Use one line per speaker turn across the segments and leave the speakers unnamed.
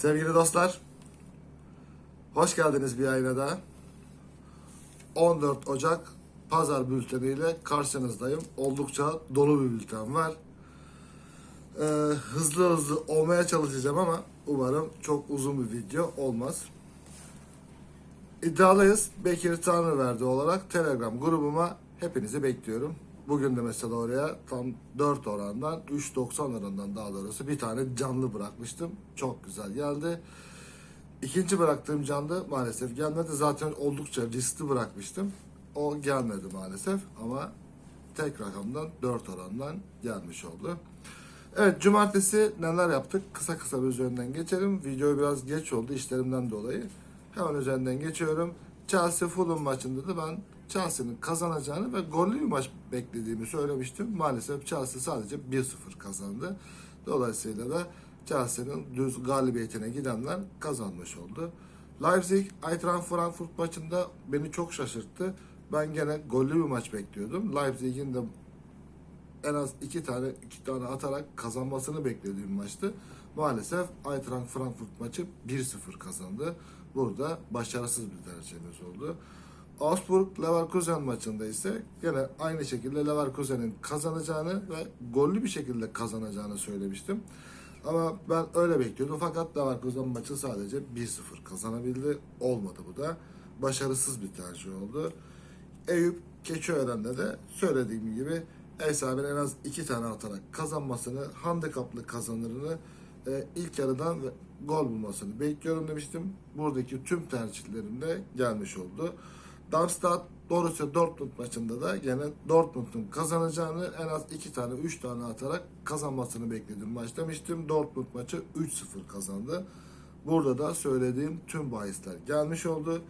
Sevgili dostlar, hoş geldiniz bir ayına daha. 14 Ocak Pazar bülteniyle karşınızdayım. Oldukça dolu bir bülten var. Ee, hızlı hızlı olmaya çalışacağım ama umarım çok uzun bir video olmaz. İddialıyız. Bekir Tanrıverdi olarak Telegram grubuma hepinizi bekliyorum. Bugün de mesela oraya tam 4 orandan 3.90 orandan daha doğrusu bir tane canlı bırakmıştım. Çok güzel geldi. İkinci bıraktığım canlı maalesef gelmedi. Zaten oldukça riskli bırakmıştım. O gelmedi maalesef ama tek rakamdan 4 orandan gelmiş oldu. Evet cumartesi neler yaptık? Kısa kısa bir üzerinden geçelim. Video biraz geç oldu işlerimden dolayı. Hemen üzerinden geçiyorum. Chelsea Fulham maçında da ben Chelsea'nin kazanacağını ve gollü bir maç beklediğimi söylemiştim. Maalesef Chelsea sadece 1-0 kazandı. Dolayısıyla da Chelsea'nin düz galibiyetine gidenler kazanmış oldu. Leipzig Eintracht Frankfurt maçında beni çok şaşırttı. Ben gene gollü bir maç bekliyordum. Leipzig'in de en az iki tane iki tane atarak kazanmasını beklediğim maçtı. Maalesef Eintracht Frankfurt maçı 1-0 kazandı. Burada başarısız bir tercihimiz oldu. Augsburg Leverkusen maçında ise gene aynı şekilde Leverkusen'in kazanacağını ve gollü bir şekilde kazanacağını söylemiştim. Ama ben öyle bekliyordum fakat Leverkusen maçı sadece 1-0 kazanabildi. Olmadı bu da. Başarısız bir tercih oldu. Eyüp Keçiören'de de söylediğim gibi ev sahibinin en az iki tane atarak kazanmasını, handikaplı kazanırını e, ilk yarıdan gol bulmasını bekliyorum demiştim. Buradaki tüm tercihlerim de gelmiş oldu. Darmstadt Borussia Dortmund maçında da gene Dortmund'un kazanacağını en az iki tane, üç tane atarak kazanmasını bekledim maç demiştim. Dortmund maçı 3-0 kazandı. Burada da söylediğim tüm bahisler gelmiş oldu.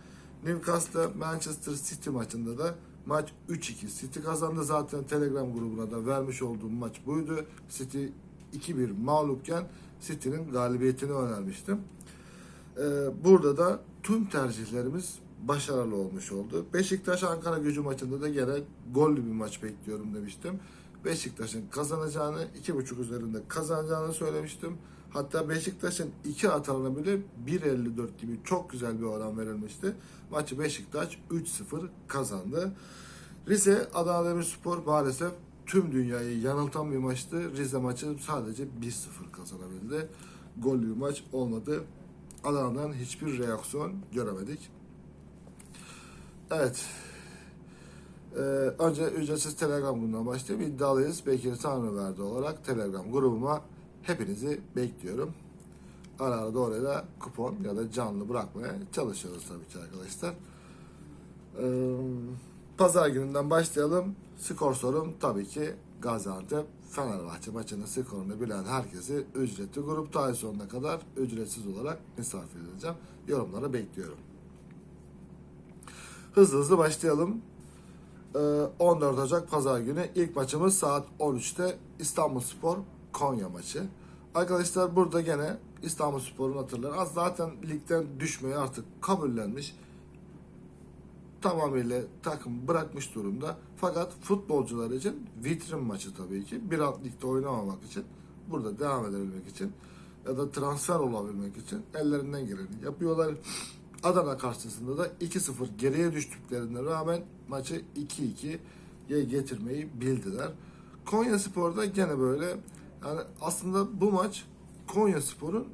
Newcastle Manchester City maçında da maç 3-2 City kazandı. Zaten Telegram grubuna da vermiş olduğum maç buydu. City 2-1 mağlupken City'nin galibiyetini önermiştim. Ee, burada da tüm tercihlerimiz başarılı olmuş oldu. Beşiktaş Ankara gücü maçında da gene gollü bir maç bekliyorum demiştim. Beşiktaş'ın kazanacağını, 2.5 üzerinde kazanacağını söylemiştim. Hatta Beşiktaş'ın iki atarına bile 1.54 gibi çok güzel bir oran verilmişti. Maçı Beşiktaş 3-0 kazandı. Rize Adana Demirspor maalesef tüm dünyayı yanıltan bir maçtı. Rize maçı sadece 1-0 kazanabildi. Gollü bir maç olmadı. Adana'dan hiçbir reaksiyon göremedik. Evet. Ee, önce ücretsiz Telegram grubundan başlayayım. İddialıyız. Bekir Tanrıverdi olarak Telegram grubuma hepinizi bekliyorum. Ara ara da oraya da kupon ya da canlı bırakmaya çalışıyoruz tabii ki arkadaşlar. Ee, Pazar gününden başlayalım. Skor sorum tabii ki Gaziantep Fenerbahçe maçının skorunu bilen herkesi ücretli grupta ay sonuna kadar ücretsiz olarak misafir edeceğim. Yorumları bekliyorum. Hızlı hızlı başlayalım. Ee, 14 Ocak Pazar günü ilk maçımız saat 13'te İstanbul Spor Konya maçı. Arkadaşlar burada gene İstanbul Spor'un hatırları az zaten ligden düşmeye artık kabullenmiş. Tamamıyla takım bırakmış durumda. Fakat futbolcular için vitrin maçı tabii ki. Bir alt ligde oynamamak için, burada devam edebilmek için ya da transfer olabilmek için ellerinden geleni yapıyorlar. Adana karşısında da 2-0 geriye düştüklerine rağmen maçı 2-2'ye getirmeyi bildiler. Konya Spor'da gene böyle yani aslında bu maç Konya Spor'un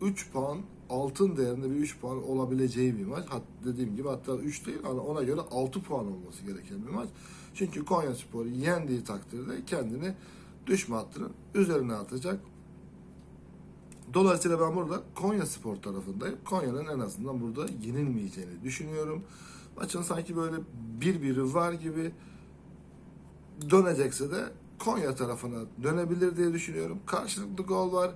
3 puan altın değerinde bir 3 puan olabileceği bir maç. Hat, dediğim gibi hatta 3 değil hani ona göre 6 puan olması gereken bir maç. Çünkü Konya Spor'u yendiği takdirde kendini düşme hattının üzerine atacak. Dolayısıyla ben burada Konya Spor tarafındayım. Konya'nın en azından burada yenilmeyeceğini düşünüyorum. Maçın sanki böyle bir biri var gibi dönecekse de Konya tarafına dönebilir diye düşünüyorum. Karşılıklı gol var.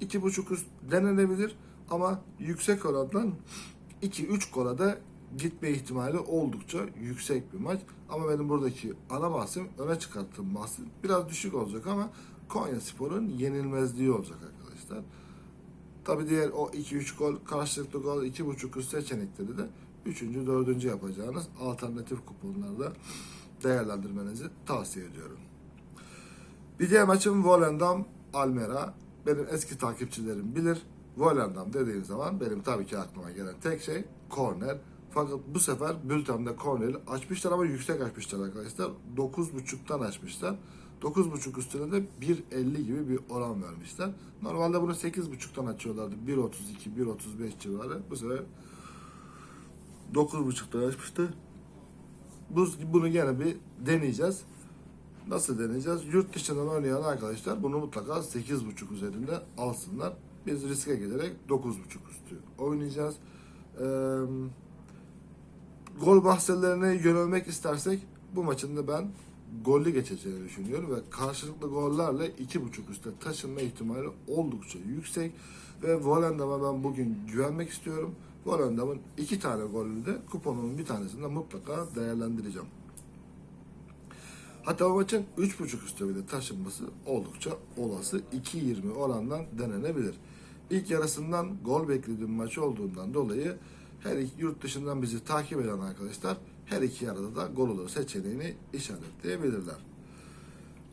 2.5 üst denenebilir ama yüksek orandan 2-3 gola da gitme ihtimali oldukça yüksek bir maç. Ama benim buradaki ana bahsim, öne çıkarttığım bahsim biraz düşük olacak ama Konya Spor'un yenilmezliği olacak arkadaşlar. Tabi diğer o 2-3 gol, karşılıklı gol, 2.5 üst seçenekleri de 3. 4. yapacağınız alternatif kuponlarda değerlendirmenizi tavsiye ediyorum. Bir diğer maçım Volendam Almera. Benim eski takipçilerim bilir. Volendam dediğin zaman benim tabii ki aklıma gelen tek şey korner. Fakat bu sefer bültende korneri açmışlar ama yüksek açmışlar arkadaşlar. 9.5'tan açmışlar. 9.5 üstüne de 1.50 gibi bir oran vermişler. Normalde bunu 8.5'tan açıyorlardı. 1.32, 1.35 civarı. Bu sefer 9.5'tan açmıştı. Bu, bunu gene bir deneyeceğiz. Nasıl deneyeceğiz? Yurt dışından oynayan arkadaşlar bunu mutlaka 8.5 üzerinde alsınlar. Biz riske gelerek 9.5 üstü oynayacağız. Ee, gol bahselerine yönelmek istersek bu maçın da ben gollü geçeceğini düşünüyorum ve karşılıklı gollerle 2.5 üstte taşınma ihtimali oldukça yüksek ve Volendam'a ben bugün güvenmek istiyorum. Volendam'ın iki tane golünü de kuponumun bir tanesinde mutlaka değerlendireceğim. Hatta o maçın 3.5 üstü bile taşınması oldukça olası. 2.20 orandan denenebilir. İlk yarısından gol beklediğim maç olduğundan dolayı her iki yurt dışından bizi takip eden arkadaşlar her iki yarıda da gol olur seçeneğini işaretleyebilirler.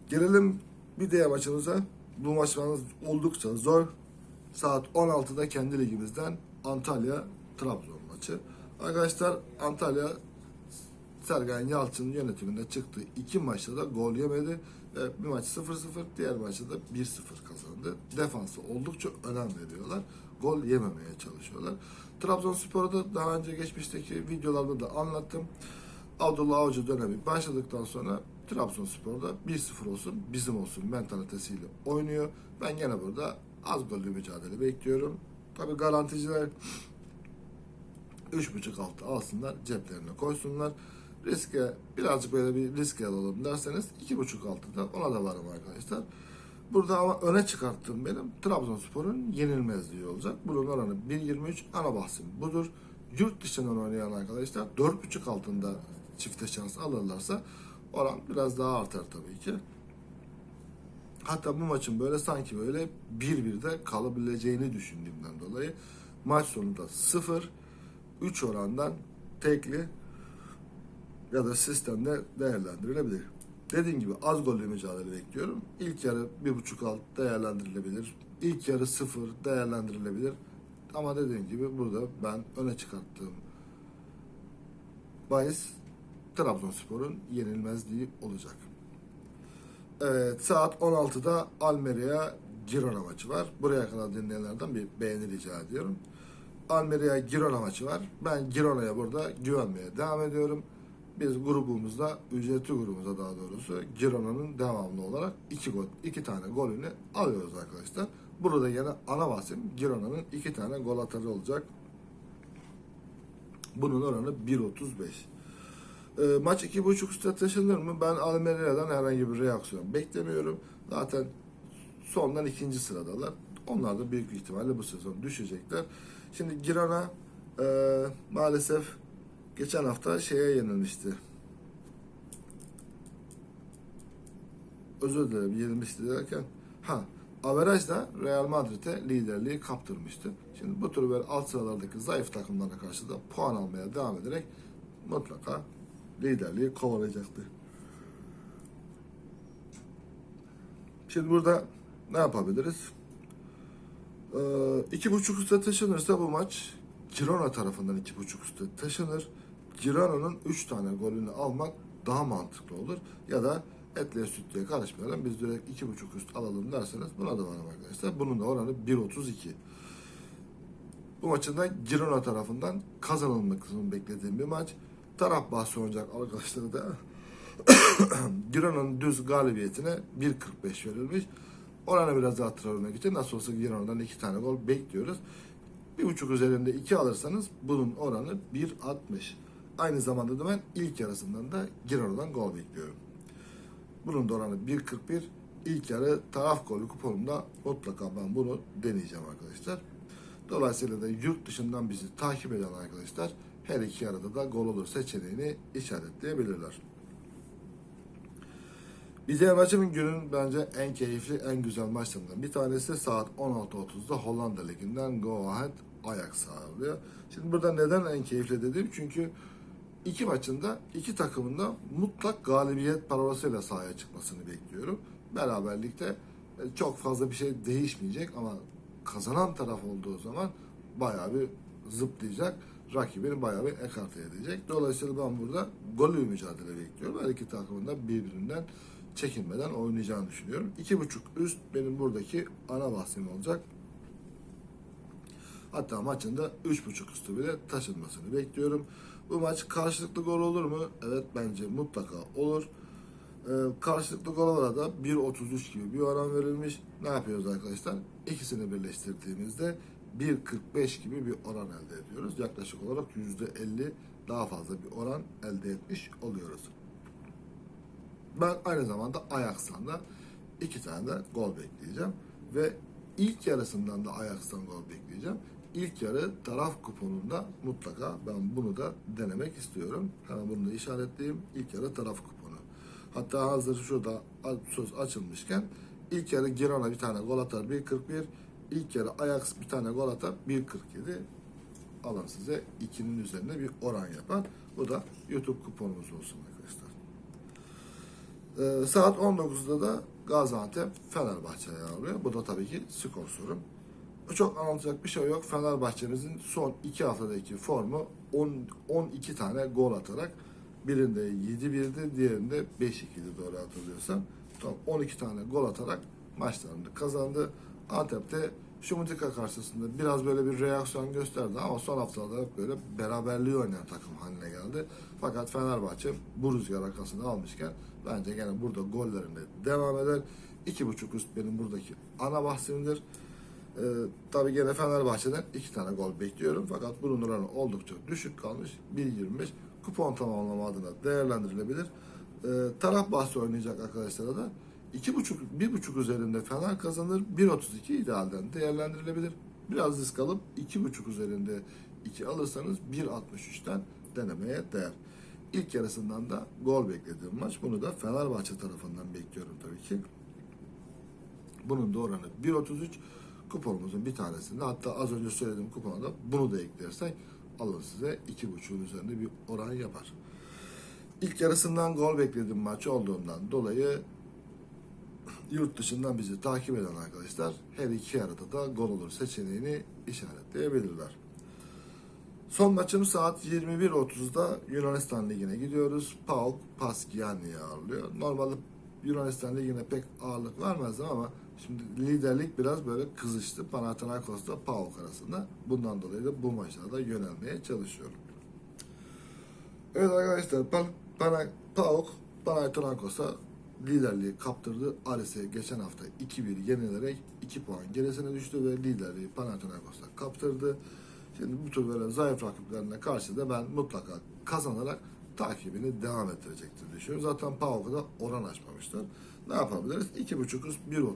Gelelim bir diğer maçımıza. Bu maçımız oldukça zor. Saat 16'da kendi ligimizden Antalya Trabzon maçı. Arkadaşlar Antalya Sergen Yalçın yönetiminde çıktığı iki maçta da gol yemedi bir maç 0-0, diğer maçta da 1-0 kazandı. Defansı oldukça önem veriyorlar. Gol yememeye çalışıyorlar. Trabzonspor'u da daha önce geçmişteki videolarda da anlattım. Abdullah Avcı dönemi başladıktan sonra Trabzonspor'da 1-0 olsun, bizim olsun mentalitesiyle oynuyor. Ben gene burada az gollü mücadele bekliyorum. Tabii garanticiler 3.5 altı alsınlar, ceplerine koysunlar. Riske birazcık böyle bir riske alalım derseniz 2.5 altında ona da varım arkadaşlar. Burada ama öne çıkarttığım benim Trabzonspor'un yenilmezliği olacak. Bunun oranı 1.23 ana bahsim budur. Yurt dışından oynayan arkadaşlar 4.5 altında çifte şans alırlarsa oran biraz daha artar tabii ki. Hatta bu maçın böyle sanki böyle 1-1'de kalabileceğini düşündüğümden dolayı maç sonunda 0 3 orandan tekli ya da sistemde değerlendirilebilir. Dediğim gibi az gollü mücadele bekliyorum. İlk yarı 1.5 alt değerlendirilebilir. İlk yarı 0 değerlendirilebilir. Ama dediğim gibi burada ben öne çıkarttığım bahis Trabzonspor'un yenilmezliği olacak. Evet saat 16'da Almeria Girona maçı var. Buraya kadar dinleyenlerden bir beğeni rica ediyorum. Almeria Girona maçı var. Ben Girona'ya burada güvenmeye devam ediyorum. Biz grubumuzda, ücretli grubumuzda daha doğrusu Girona'nın devamlı olarak iki gol, iki tane golünü alıyoruz arkadaşlar. Burada yine ana bahsim Girona'nın iki tane gol atarı olacak. Bunun oranı 1.35. E, maç 2.5 üstte taşınır mı? Ben Almeria'dan herhangi bir reaksiyon beklemiyorum. Zaten sondan ikinci sıradalar. Onlar da büyük ihtimalle bu sezon düşecekler. Şimdi Girona e, maalesef geçen hafta şeye yenilmişti. Özür dilerim yenilmişti derken ha Averaj'da Real Madrid'e liderliği kaptırmıştı. Şimdi bu tür böyle alt sıralardaki zayıf takımlara karşı da puan almaya devam ederek mutlaka liderliği kovalayacaktı. Şimdi burada ne yapabiliriz? Ee, iki buçuk üste taşınırsa bu maç Girona tarafından iki buçuk üste taşınır. Girona'nın üç tane golünü almak daha mantıklı olur. Ya da etle sütlüye karışmayalım. Biz direkt iki buçuk üst alalım derseniz buna da varım arkadaşlar. Bunun da oranı 1.32. Bu maçın da Girona tarafından kazanılmasını beklediğim bir maç. Taraf bahsi oynayacak arkadaşları da Girona'nın düz galibiyetine 1.45 verilmiş. Oranı biraz daha arttırmak için nasıl olsa Girona'dan iki tane gol bekliyoruz. Bir buçuk üzerinde iki alırsanız bunun oranı 1.60. Aynı zamanda da ben ilk yarısından da Girona'dan gol bekliyorum. Bunun da oranı 1.41. İlk yarı taraf golü kuponumda mutlaka ben bunu deneyeceğim arkadaşlar. Dolayısıyla da yurt dışından bizi takip eden arkadaşlar her iki yarıda da gol olur seçeneğini işaretleyebilirler. Bir maçımın günün bence en keyifli, en güzel maçlarından bir tanesi saat 16.30'da Hollanda Ligi'nden Go Ahead Ajax ağırlıyor. Şimdi burada neden en keyifli dedim? Çünkü iki maçında iki takımın da mutlak galibiyet parolasıyla sahaya çıkmasını bekliyorum. Beraberlikte e, çok fazla bir şey değişmeyecek ama kazanan taraf olduğu zaman bayağı bir zıplayacak. Rakibini bayağı bir ekarte edecek. Dolayısıyla ben burada gollü bir mücadele bekliyorum. Her iki takımın da birbirinden çekinmeden oynayacağını düşünüyorum. İki buçuk üst benim buradaki ana bahsim olacak. Hatta maçın da 3.5 üstü bile taşınmasını bekliyorum. Bu maç karşılıklı gol olur mu? Evet bence mutlaka olur. Ee, karşılıklı gol da 1.33 gibi bir oran verilmiş. Ne yapıyoruz arkadaşlar? İkisini birleştirdiğimizde 1.45 gibi bir oran elde ediyoruz. Yaklaşık olarak %50 daha fazla bir oran elde etmiş oluyoruz. Ben aynı zamanda Ajax'tan da iki tane de gol bekleyeceğim. Ve ilk yarısından da Ajax'tan gol bekleyeceğim. İlk yarı taraf kuponunda mutlaka ben bunu da denemek istiyorum. Hemen bunu da işaretleyeyim. İlk yarı taraf kuponu. Hatta hazır şurada söz açılmışken ilk yarı Girona bir tane gol atar 1.41. İlk yarı Ajax bir tane gol atar 1.47 alın size 2'nin üzerine bir oran yapar. Bu da YouTube kuponumuz olsun arkadaşlar. Ee, saat 19'da da Gaziantep Fenerbahçe'ye ağırlıyor. Bu da tabii ki skor sorum. Çok anlatacak bir şey yok. Fenerbahçe'mizin son 2 haftadaki formu 10, 12 tane gol atarak birinde 7-1'di, diğerinde 5-2'di doğru hatırlıyorsam. Tam 12 tane gol atarak maçlarını kazandı. Antep'te Şumutika karşısında biraz böyle bir reaksiyon gösterdi ama son haftalarda böyle beraberliği oynayan takım haline geldi. Fakat Fenerbahçe bu rüzgar arkasını almışken bence gene burada gollerinde devam eder. 2.5 üst benim buradaki ana bahsimdir. Ee, tabii gene Fenerbahçe'den iki tane gol bekliyorum. Fakat bunun oranı oldukça düşük kalmış. 1.25 kupon tamamlama adına değerlendirilebilir. Ee, taraf bahsi oynayacak arkadaşlara da 2.5 1.5 üzerinde Fener kazanır. 1.32 idealden değerlendirilebilir. Biraz risk alıp 2.5 üzerinde 2 alırsanız 1.63'ten denemeye değer. İlk yarısından da gol beklediğim maç. Bunu da Fenerbahçe tarafından bekliyorum tabii ki. Bunun da oranı 1.33 kuponumuzun bir tanesinde hatta az önce söylediğim kupona bunu da eklersek alın size 2.5'un üzerinde bir oran yapar. İlk yarısından gol beklediğim maç olduğundan dolayı yurt dışından bizi takip eden arkadaşlar her iki yarıda da gol olur seçeneğini işaretleyebilirler. Son maçım saat 21.30'da Yunanistan Ligi'ne gidiyoruz. PAOK Paskiani'yi ağırlıyor. Normalde Yunanistan Ligi'ne pek ağırlık vermezdim ama şimdi liderlik biraz böyle kızıştı. Panathinaikos'ta PAOK arasında. Bundan dolayı da bu maçlarda yönelmeye çalışıyorum. Evet arkadaşlar Pan, Pana, PAOK Panathinaikos'a liderliği kaptırdı. Aris'e geçen hafta 2-1 yenilerek 2 puan gerisine düştü ve liderliği Panathinaikos'a kaptırdı. Şimdi bu tür böyle zayıf rakiplerine karşı da ben mutlaka kazanarak takibini devam ettirecektir düşünüyorum. Zaten PAOK'a da oran açmamışlar. Ne yapabiliriz? 2.5 üst 1.30.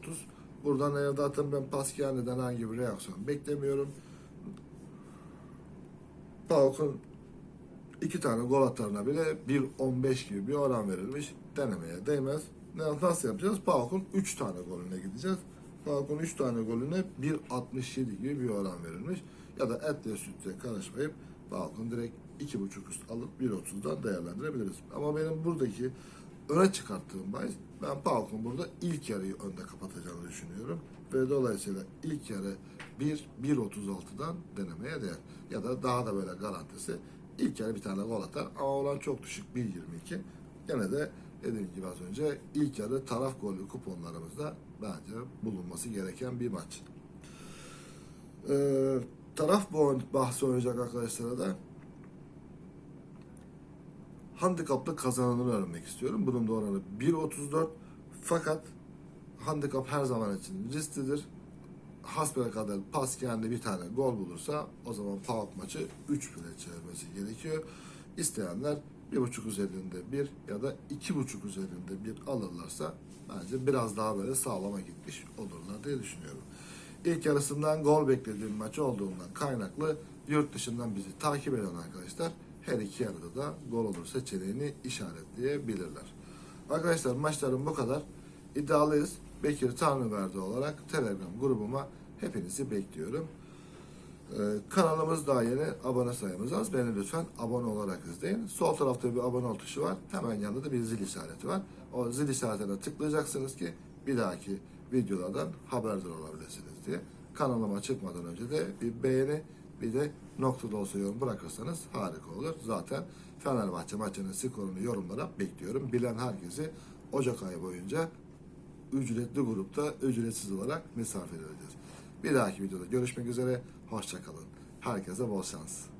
Buradan eğer zaten ben Paskiani'den herhangi bir reaksiyon beklemiyorum. PAOK'un iki tane gol atarına bile 1.15 gibi bir oran verilmiş. Denemeye değmez. Ne, nasıl yapacağız? PAOK'un 3 tane golüne gideceğiz. PAOK'un 3 tane golüne 1.67 gibi bir oran verilmiş. Ya da etle sütle karışmayıp PAOK'un direkt 2.5 üst alıp 1.30'dan değerlendirebiliriz. Ama benim buradaki öne çıkarttığım bahis ben PAOK'un burada ilk yarıyı önde kapatacağını düşünüyorum. Ve dolayısıyla ilk yarı 1 1.36'dan denemeye değer. Ya da daha da böyle garantisi ilk yarı bir tane gol atar ama olan çok düşük 1.22. Gene de dediğim gibi az önce ilk yarı taraf golü kuponlarımızda bence bulunması gereken bir maç. Ee, taraf bahsi oynayacak arkadaşlara da handikaplı kazananını öğrenmek istiyorum. Bunun da oranı 1.34 fakat handikap her zaman için risklidir. Hasbelkader Pascal'de bir tane gol bulursa o zaman PAOK maçı 3 bile çevirmesi gerekiyor. İsteyenler 1.5 üzerinde bir ya da 2.5 üzerinde bir alırlarsa bence biraz daha böyle sağlama gitmiş olurlar diye düşünüyorum. İlk yarısından gol beklediğim maç olduğundan kaynaklı yurt dışından bizi takip eden arkadaşlar her iki yarıda da gol olur seçeneğini işaretleyebilirler. Arkadaşlar maçlarım bu kadar. İddialıyız. Bekir Tanrıverdi olarak Telegram grubuma hepinizi bekliyorum. Ee, kanalımız daha yeni. Abone sayımız az. Beni lütfen abone olarak izleyin. Sol tarafta bir abone ol tuşu var. Hemen yanında da bir zil işareti var. O zil işaretine tıklayacaksınız ki bir dahaki videolardan haberdar olabilirsiniz diye. kanalıma çıkmadan önce de bir beğeni bir de nokta da olsa yorum bırakırsanız harika olur. Zaten Fenerbahçe maçının skorunu yorumlara bekliyorum. Bilen herkesi Ocak ayı boyunca ücretli grupta ücretsiz olarak misafir edeceğiz. Bir dahaki videoda görüşmek üzere. Hoşçakalın. Herkese bol şans.